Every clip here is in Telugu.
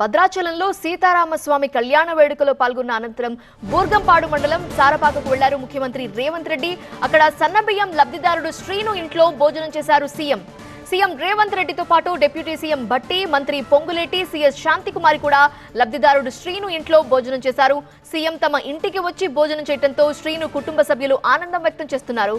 భద్రాచలంలో సీతారామస్వామి కళ్యాణ వేడుకలో పాల్గొన్న అనంతరం బూర్గంపాడు మండలం సారపాకకు వెళ్ళారు ముఖ్యమంత్రి రేవంత్ రెడ్డి. అక్కడ సన్నబియ్యం లబ్ధిదారుడు శ్రీను ఇంట్లో భోజనం చేశారు సీఎం. సీఎం రేవంత్ రెడ్డితో పాటు డిప్యూటీ సీఎం భట్టి మంత్రి పొంగులేటి సీఎస్ శాంతికుమారి కూడా లబ్ధిదారుడు శ్రీను ఇంట్లో భోజనం చేశారు. సీఎం తమ ఇంటికి వచ్చి భోజనం చేయడంతో శ్రీను కుటుంబ సభ్యులు ఆనందం వ్యక్తం చేస్తున్నారు.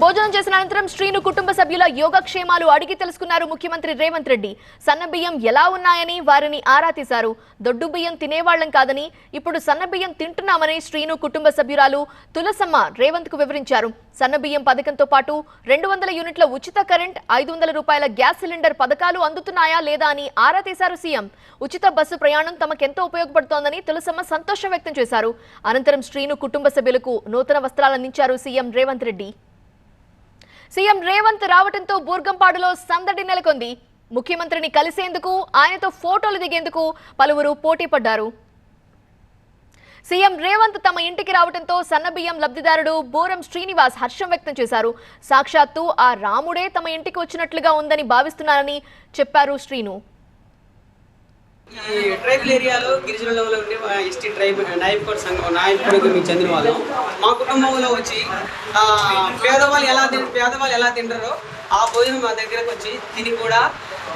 భోజనం చేసిన అనంతరం శ్రీను కుటుంబ సభ్యుల యోగక్షేమాలు అడిగి తెలుసుకున్నారు ముఖ్యమంత్రి రేవంత్ రెడ్డి. సన్న బియ్యం ఎలా ఉన్నాయని వారిని ఆరా తీశారు. దొడ్డు బియ్యం తినేవాళ్ళం కాదని ఇప్పుడు సన్న బియ్యం తింటున్నామని శ్రీను కుటుంబ సభ్యురాలు తులసమ్మ రేవంత్కు వివరించారు. సన్న బియ్యం పథకంతో పాటు రెండు వందల యూనిట్ల ఉచిత కరెంట్ ఐదు వందల రూపాయల గ్యాస్ సిలిండర్ పథకాలు అందుతున్నాయా లేదా అని ఆరా తీశారు సీఎం. ఉచిత బస్సు ప్రయాణం తమకెంతో ఉపయోగపడుతోందని తులసమ్మ సంతోషం వ్యక్తం చేశారు. అనంతరం శ్రీను కుటుంబ సభ్యులకు నూతన వస్త్రాలు అందించారు సీఎం రేవంత్ రెడ్డి. సీఎం రేవంత్ రావడంతో బూర్గంపాడులో సందడి నెలకొంది. ముఖ్యమంత్రిని కలిసేందుకు ఆయనతో ఫోటోలు దిగేందుకు పలువురు పోటీ పడ్డారు. సీఎం రేవంత్ తమ ఇంటికి రావడంతో సన్నబియ్యం లబ్ధిదారుడు బోరం శ్రీనివాస్ హర్షం వ్యక్తం చేశారు. సాక్షాత్తు ఆ రాముడే తమ ఇంటికి వచ్చినట్లుగా ఉందని భావిస్తున్నారని చెప్పారు శ్రీను. ఈ ట్రైబల్ ఏరియాలో గిరిజనులలో ఉండే మా ఎస్టీ ట్రైబ్ నాయకుడు సంఘం నాయకుడికి మీకు చెందిన వాళ్ళం మా కుటుంబంలో వచ్చి పేదవాళ్ళు ఎలా తిన్ పేదవాళ్ళు ఎలా తింటారో ఆ భోజనం మా దగ్గరకు వచ్చి తిని కూడా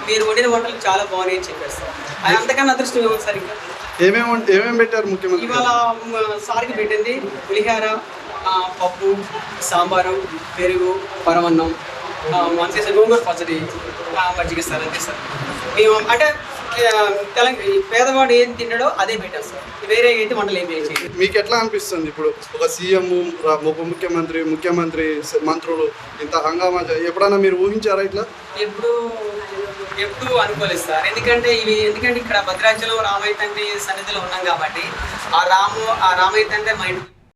మీరు వండిన వంటలు చాలా బాగున్నాయి అని చెప్పారు సార్ అది అంతకన్నా అదృష్టం ఏమో సార్ ఇంకా? ఏమేమి ఏమేమి పెట్టారు ముఖ్యమంత్రి ఇవాళ సార్కి పెట్టింది పులిహార పప్పు సాంబారు పెరుగు పరమన్నం సార్ గోంగూర పచ్చడి మజ్జిగ సార్ అంతే సార్. మేము అంటే తెలంగాణ పేదవాడు ఏం తిన్నాడో అదే పెట్టాం సార్. వేరే అయితే వంటలు ఏం మీకు ఎట్లా అనిపిస్తుంది ఇప్పుడు ఒక సీఎం ఉప ముఖ్యమంత్రి ముఖ్యమంత్రి మంత్రులు ఇంత హంగామా జ- ఎప్పుడైనా మీరు ఊహించారా ఇట్లా? ఎప్పుడు ఎప్పుడు అనుకోలేదు సార్. ఎందుకంటే ఇవి ఎందుకంటే ఇక్కడ భద్రాచలం రామయ్య తండ్రి సన్నిధిలో ఉన్నాం కాబట్టి ఆ రాము ఆ రామయ్య తండ్రి మా ఇంటికి